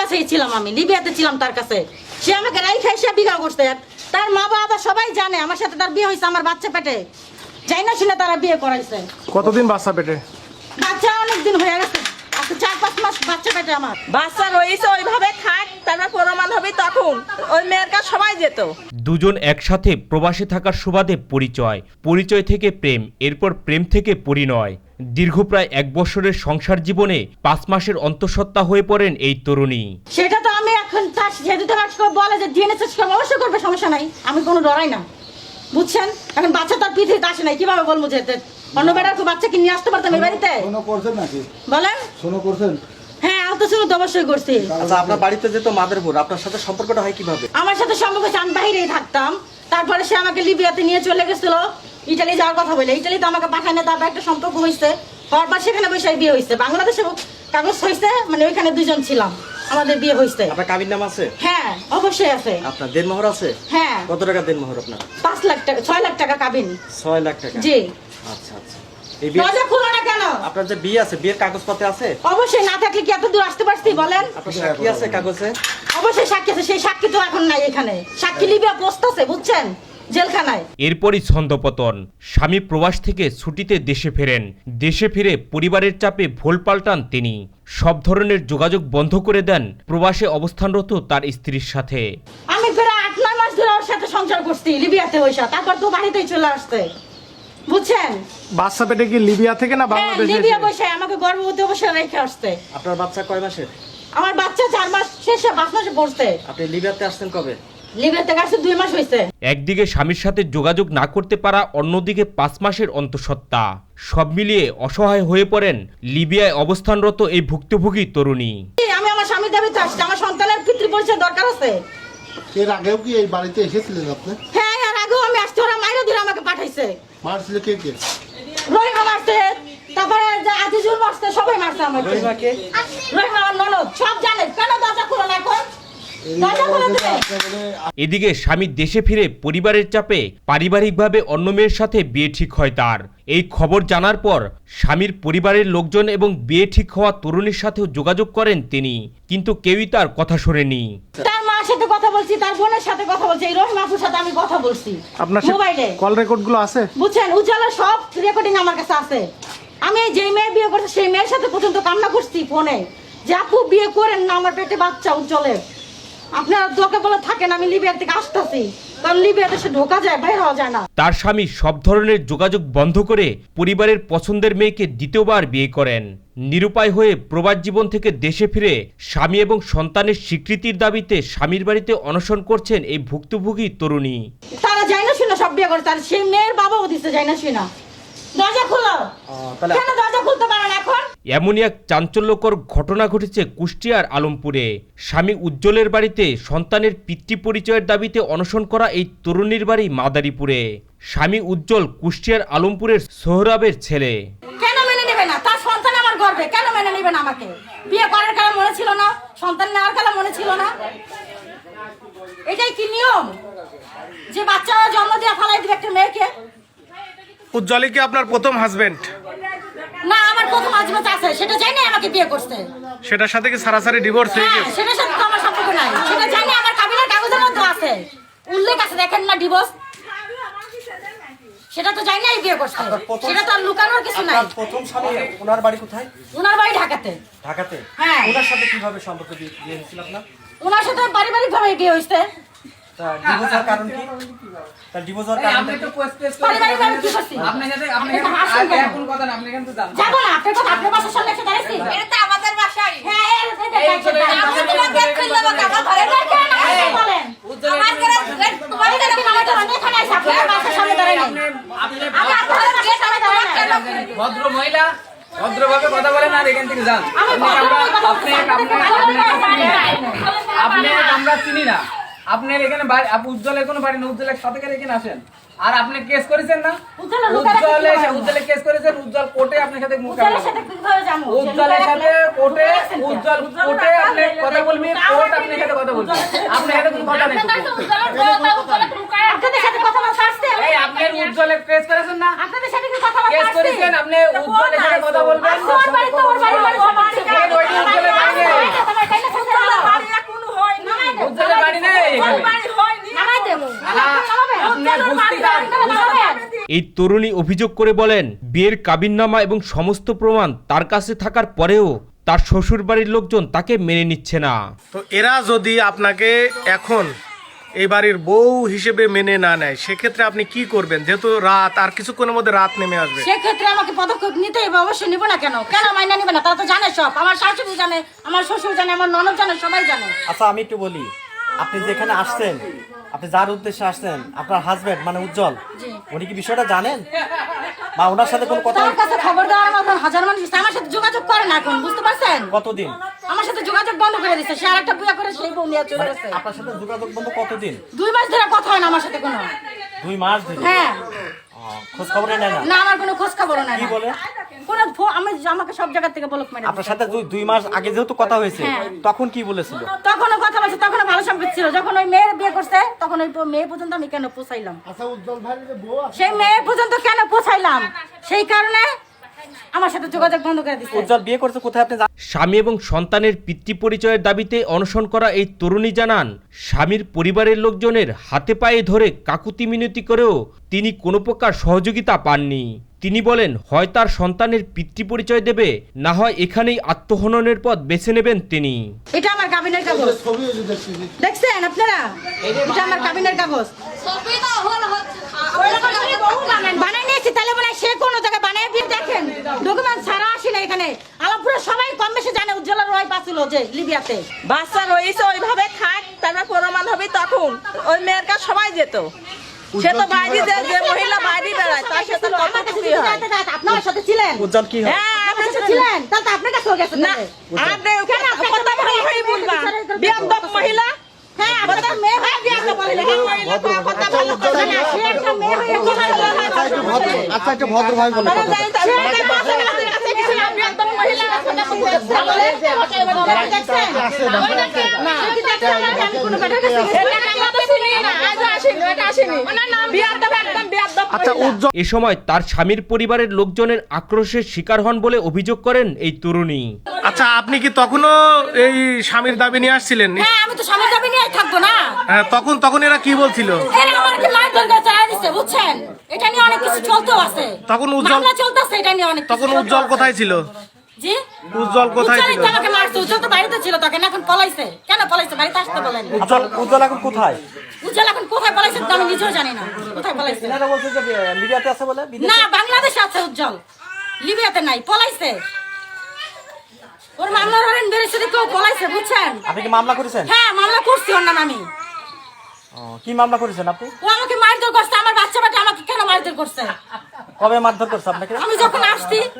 কাছেই ছিলাম আমি লিবিয়াতে ছিলাম তার কাছে। সে আমাকে রাই খাই সে বিঘা করছে। তার মা বাবা সবাই জানে আমার সাথে তার বিয়ে হয়েছে আমার বাচ্চা পেটে। যাই না শুনে তারা বিয়ে করাইছে। কতদিন বাচ্চা পেটে? বাচ্চা অনেক দিন হয়ে গেছে চার পাঁচ মাস বাচ্চা পেটে আমার। বাচ্চা রয়েছে ওইভাবে থাক তারপর প্রমাণ হবে তখন। ওই মেয়ের কাছে সবাই যেত। দুজন একসাথে প্রবাসে থাকার সুবাদে পরিচয়। পরিচয় থেকে প্রেম এরপর প্রেম থেকে পরিণয়। দীর্ঘ প্রায় এক বছরের সংসার জীবনে পাঁচ মাসের অন্তঃসত্ত্বা হয়ে পড়েন এই তরুণী। সেটা তো আমি এখন তার যেহেতু তোমার বলে যে ডিএনএ টেস্ট করবে অবশ্যই করবে সমস্যা নাই। আমি কোনো ডরাই না। বুঝছেন? এখন বাচ্চা তার পৃথিবীতে আসে নাই কীভাবে বলব যে অন্য বেটার তো বাচ্চা কি নিয়ে আসতে পারতাম এই বাড়িতে? বলেন? শোনো করছেন? হ্যাঁ আলতো শুনে তো অবশ্যই করছি। আচ্ছা আপনার বাড়িতে যেত মাদারপুর আপনার সাথে সম্পর্কটা হয় কীভাবে? আমার সাথে সম্পর্ক আমি বাইরেই থাকতাম। তারপরে সে আমাকে লিবিয়াতে নিয়ে চলে গেছিল। ইটালি যাওয়ার কথা বলে। ইটালিতে আমাকে পাঠায় না তারপর একটা সম্পর্ক হয়েছে। হওয়ার পর সেখানে বসে বিয়ে হয়েছে। বাংলাদেশে কাগজ হয়েছে মানে ওইখানে দুজন ছিলাম। আমাদের বিয়ে হয়েছে। আপনার কাবির নাম আছে? হ্যাঁ অবশ্যই আছে। আপনার দেনমোহর আছে? হ্যাঁ। কত টাকা দেনমোহর আপনার? পাঁচ লাখ টাকা ছয় লাখ টাকা কাবিন। লাখ টাকা? জি। আচ্ছা আচ্ছা। এই বিয়ে দরজা খুলো না কেন? আপনার যে বিয়ে আছে বিয়ের কাগজপত্র আছে? অবশ্যই না থাকলে কি এত দূর আসতে পারছি বলেন? আপনার সাক্ষী আছে কাগজে? অবশ্যই সাক্ষী আছে সেই সাক্ষী তো এখন নাই এখানে। সাক্ষী লিবিয়া পোস্ট আছে বুঝছেন? জেলখানায়। এরপরই ছন্দপতন। স্বামী প্রবাস থেকে ছুটিতে দেশে ফেরেন। দেশে ফিরে পরিবারের চাপে ভোল পাল্টান তিনি। সব ধরনের যোগাযোগ বন্ধ করে দেন প্রবাসে অবস্থানরত তার স্ত্রীর সাথে। আমি প্রায় আট নয় মাস ধরে ওর সাথে সংসার করছি লিবিয়াতে তারপর তো বাড়িতেই চলে আসছে। বুঝছেন? বাচ্চা পেটে কি লিবিয়া থেকে না হ্যাঁ বাংলাদেশে লিবিয়া? বৈশা আমাকে গর্ভবতী অবশ্যই রেখে আসছে। আপনার বাচ্চা কয় মাসের? আমার বাচ্চা চার মাস শেষে পাঁচ মাসে পড়ছে। আপনি লিবিয়াতে আসছেন কবে? লিবিয়াতে আসছে দুই মাস হয়েছে একদিকে স্বামীর সাথে যোগাযোগ না করতে পারা অন্যদিকে পাঁচ মাসের অন্তঃসত্ত্বা। সব মিলিয়ে অসহায় হয়ে পড়েন লিবিয়ায় অবস্থানরত এই ভুক্তভোগী তরুণী। আমি আমার স্বামীর দাবিতে আসছি আমার সন্তানের পিতৃ পরিচয় দরকার আছে? এর আগেও কি এই বাড়িতে এসেছিলেন আপনি? হ্যাঁ আর আগেও আমি আসছি ওরা মাইরে ধরে আমাকে পাঠাইছে। মারছিল কে কে? রহিমা মারছে। তারপরে আজিজুল মারছে সবাই মারছে আমাকে। রহিমাকে? রহিমা আমার ননদ সব জানে। কেন দরজা খুলো না এখন? এদিকে স্বামী দেশে ফিরে পরিবারের চাপে পারিবারিকভাবে অন্য মেয়ের সাথে বিয়ে ঠিক হয় তার। এই খবর জানার পর স্বামীর পরিবারের লোকজন এবং বিয়ে ঠিক হওয়া তরুণীর সাথেও যোগাযোগ করেন তিনি। কিন্তু কেউই তার কথা শোনেনি। তার মার সাথে কথা বলছি তার বোনের সাথে কথা বলছি। এই রহিমা আপুর সাথে আমি কথা বলছি। আপনার মোবাইলে। কল রেকর্ডগুলো আছে? বুঝছেন? উজ্জ্বলের সব রেকর্ডিং আমার কাছে আছে। আমি যে মেয়ে বিয়ে করছি সেই মেয়ের সাথে পর্যন্ত কান্না করছি ফোনে। যে আপু বিয়ে করেন না আমার পেটে বাচ্চা উজ্জ্বলের আপনারা দোকে বলে থাকেন আমি লিবিয়ার থেকে আসতেছি। কারণ লিবিয়াতে সে ঢোকা যায় বাইর হওয়া যায় না। তার স্বামী সব ধরনের যোগাযোগ বন্ধ করে পরিবারের পছন্দের মেয়েকে দ্বিতীয়বার বিয়ে করেন। নিরুপায় হয়ে প্রবাস জীবন থেকে দেশে ফিরে স্বামী এবং সন্তানের স্বীকৃতির দাবিতে স্বামীর বাড়িতে অনশন করছেন এই ভুক্তভোগী তরুণী। তারা যায় না শুনে সব বিয়ে করে তার সেই মেয়ের বাবাও যায় না শুনা দরজা খুলো। কেন দরজা খুলতে পারে না এখন? এমনই এক চাঞ্চল্যকর ঘটনা ঘটেছে কুষ্টিয়ার আলমপুরে। স্বামী উজ্জ্বলের বাড়িতে সন্তানের পিতৃ পরিচয়ের দাবিতে অনশন করা এই তরুণীর বাড়ি মাদারীপুরে। স্বামী উজ্জ্বল কুষ্টিয়ার আলমপুরের সোহরাবের ছেলে। কেন মেনে নেবে না? তার সন্তান আমার গর্বে। কেন মেনে নেবে না আমাকে? বিয়ে করার কালে মনে ছিল না সন্তান নেওয়ার কালে মনে ছিল না। এটাই কি নিয়ম? যে বাচ্চা জন্ম দিয়ে ফালাই দিবে একটা মেয়েকে উজ্জ্বলই কি আপনার প্রথম হাজবেন্ড না আমার প্রথম আজমত আছে সেটা জানি না আমাকে বিয়ে করছে সেটার সাথে কি সারাসারি ডিভোর্স হয়ে হ্যাঁ গেছে? সেটার সাথে তো আমার সম্পর্ক নাই। সেটা জানি আমার কাবিলের কাগজের মধ্যে আছে। উল্লেখ আছে দেখেন না ডিভোর্স সেটা তো জানি না বিয়ে করছে প্রথম- সেটা তো আর লুকানোর কিছু নাই। আপনার প্রথম স্বামী ওনার বাড়ি কোথায়? ওনার বাড়ি ঢাকাতে। ঢাকাতে? হ্যাঁ। ওনার সাথে কীভাবে সম্পর্ক বিয়ে বিয়ে হয়েছিল আপনার? ওনার সাথে পারিবারিক ভাবে বিয়ে হয়েছে। তা ডিভোর্স হওয়ার কারণ কি? তার ডিভোর্স কারণ আপনি তো পোস্ট টেস্ট পারিবারিক ভাবে কি করছি। আপনি সাথে আপনি আপনি তো হাসছেন কেন? এখন কথা না আপনি কিন্তু জানেন। যাব না আপনার কথা আপনার বাসার সামনে এসে দাঁড়াইছি। এটা তো আমাদের বাসায়। হ্যাঁ এর আপনি আমার ঘরে বলেন? আমার ঘরে তোমার আপনার বাসার সামনে আপনি ভদ্র মহিলা ভদ্রভাবে কথা বলেন আর এখান থেকে যান। আপনি আমরা চিনি না। আপনার এখানে বাড়ি উজ্জ্বলের কোনো বাড়ি না উজ্জ্বলের সাথে করে এখানে আসেন। আর আপনি কেস করেছেন না? উজ্জ্বলে উজ্জ্বলে কেস করেছেন উজ্জ্বল কোর্টে আপনার সাথে উজ্জ্বলের সাথে কোর্টে উজ্জ্বল কোর্টে আপনি কথা বলবেন কোর্ট আপনার সাথে কথা বলবেন। আপনার সাথে কোনো কথা নেই। এই আপনার উজ্জ্বলে কেস করেছেন না? আপনাদের সাথে কি কথা কেস করেছেন আপনি উজ্জ্বলের সাথে কথা বলবেন ওর বাড়ি তো ওর বাড়ি ওর বাড়ি এই ওই উজ্জ্বলের বাড়ি নেই। তোমার তাই না এই তরুণী অভিযোগ করে বলেন বিয়ের কাবিননামা এবং সমস্ত প্রমাণ তার কাছে থাকার পরেও তার শ্বশুরবাড়ির লোকজন তাকে মেনে নিচ্ছে না। তো এরা যদি আপনাকে এখন এই বাড়ির বউ হিসেবে মেনে না নেয় সেক্ষেত্রে আপনি কি করবেন? যেহেতু রাত আর কিছুক্ষণের মধ্যে রাত নেমে আসবে। সেক্ষেত্রে আমাকে পদক্ষেপ নিতে হবে অবশ্যই নিব না কেন? কেন মাইনা নিবে না? তারা তো জানে সব। আমার শাশুড়ি জানে আমার শ্বশুর জানে আমার ননদ জানে সবাই জানে। আচ্ছা আমি একটু বলি। আপনি যেখানে আসছেন আপনি যার উদ্দেশ্যে আসছেন আপনার হাজবেন্ড মানে উজ্জ্বল? উনি কি বিষয়টা জানেন? বা ওনার সাথে কোনো কথা তার কাছে খবর দেওয়ার মতন হাজার মানুষ আছে। আমার সাথে যোগাযোগ করে না এখন বুঝতে পারছেন? কতদিন? আমার সাথে যোগাযোগ বন্ধ করে দিচ্ছে সে আরেকটা বিয়ে করে সেই বউ নিয়ে চলে গেছে। আপনার সাথে যোগাযোগ বন্ধ কতদিন? দুই মাস ধরে কথা হয় না আমার সাথে কোনো। দুই মাস ধরে? হ্যাঁ। খোঁজ খবর নেয় না? না আমার কোনো খোঁজ খবর না কি বলে? কোনো আমি আমাকে সব জায়গা থেকে বলক মেরে আপনার সাথে দুই- দুই মাস আগে যেহেতু কথা হয়েছে হ্যাঁ। তখন কি বলেছিল? তখনও কথা বলছে তখনও ভালো সম্পর্ক ছিল। যখন ওই মেয়ের বিয়ে করছে তখন ওই মেয়ে পর্যন্ত আমি কেন পোষাইলাম? আচ্ছা উজ্জ্বল ভাইয়ের বউ সেই মেয়ে পর্যন্ত কেন পোষাইলাম? সেই কারণে আমার সাথে যোগাযোগ বন্ধ করে দিচ্ছে উজ্জ্বল বিয়ে করছে কোথায় আপনি স্বামী এবং সন্তানের পিতৃ পরিচয়ের দাবিতে অনশন করা এই তরুণী জানান স্বামীর পরিবারের লোকজনের হাতে পায়ে ধরে কাকুতি মিনতি করেও তিনি কোনো প্রকার সহযোগিতা পাননি। তিনি বলেন হয় তার সন্তানের পিতৃ পরিচয় দেবে না হয় এখানেই আত্মহননের পথ বেছে নেবেন তিনি। এটা আমার কাবিনের কাগজ। দেখছেন আপনারা? এটা আমার কাবিনের কাগজ। বানাই। নিয়েছি তাহলে মনে হয় সে কোনো জায়গায় বানাই দিয়ে দেখেন। ডকুমেন্ট ছাড়া আসি না এখানে। আলাপুরে সবাই কম বেশি জানে উজ্জ্বলের ওয়াইফ আছিল যে লিবিয়াতে। বাচ্চা রয়েছে ওইভাবে থাক তারপর প্রমাণ হবে তখন। ওই মেয়ের কাছে সবাই যেত। সে তো বাইরে যে মহিলা বাইরে বেড়ায় তার সাথে কিছুই যদি হয়? আপনার সাথে ছিলেন। উজ্জ্বল কি হয়? হ্যাঁ আপনার সাথে সাথে ছিলেন তাহলে তো আপনার কাছে গেছে না আপনি আপনি কথা ভালো করে বলবা বিয়াদব মহিলা? হ্যাঁ মেয়ে হয়ে বলে কথা ভালো করে না, সে একটা মেয়ে হয়ে আচ্ছা একটু ভদ্র আচ্ছা ভাই বলে আচ্ছা এ সময় তার স্বামীর পরিবারের লোকজনের আক্রোশের শিকার হন বলে অভিযোগ করেন এই তরুণী। আচ্ছা আপনি কি তখনও এই স্বামীর দাবি নিয়ে আসছিলেন? হ্যাঁ আমি তো স্বামী যাবি নিয়ে থাকব না? হ্যাঁ তখন তখন এরা কি বলছিল? এরা আমাকে মারধর করে চালাই দিচ্ছে বুঝছেন? এটা নিয়ে অনেক কিছু চলতেও আছে। তখন উজ্জ্বল- চলতেছে এটা নিয়ে অনেক তখন উজ্জ্বল কোথায় ছিল? জি? উজ্জ্বল কোথায় ছিল? তো মারছে উজ্জ্বল তো বাড়িতে ছিল তখন এখন পলাইছে। কেন পলাইছে? বাড়িতে আসতে বলেন। উজ্জ্বল উজ্জ্বল এখন কোথায়? উজ্জ্বল এখন কোথায় পলাইছে তো আমি নিজেও জানি না। কোথায় পলাইছে? এনারা বলছে যে লিবিয়াতে আছে বলে? না বাংলাদেশে আছে উজ্জ্বল। লিবিয়াতে নাই পলাইছে। ওর মামলার হরেন বেড়েছে কেউ পলাইছে বুঝছেন? আপনি কি মামলা করেছেন? হ্যাঁ মামলা করছি ওর নাম আমি। কি মামলা করেছেন আপনি? ও আমাকে মারধর করছে আমার বাচ্চা বাচ্চা আমাকে কেন মারধর করছে? কবে মারধর করছে আপনাকে? আমি যখন আসছি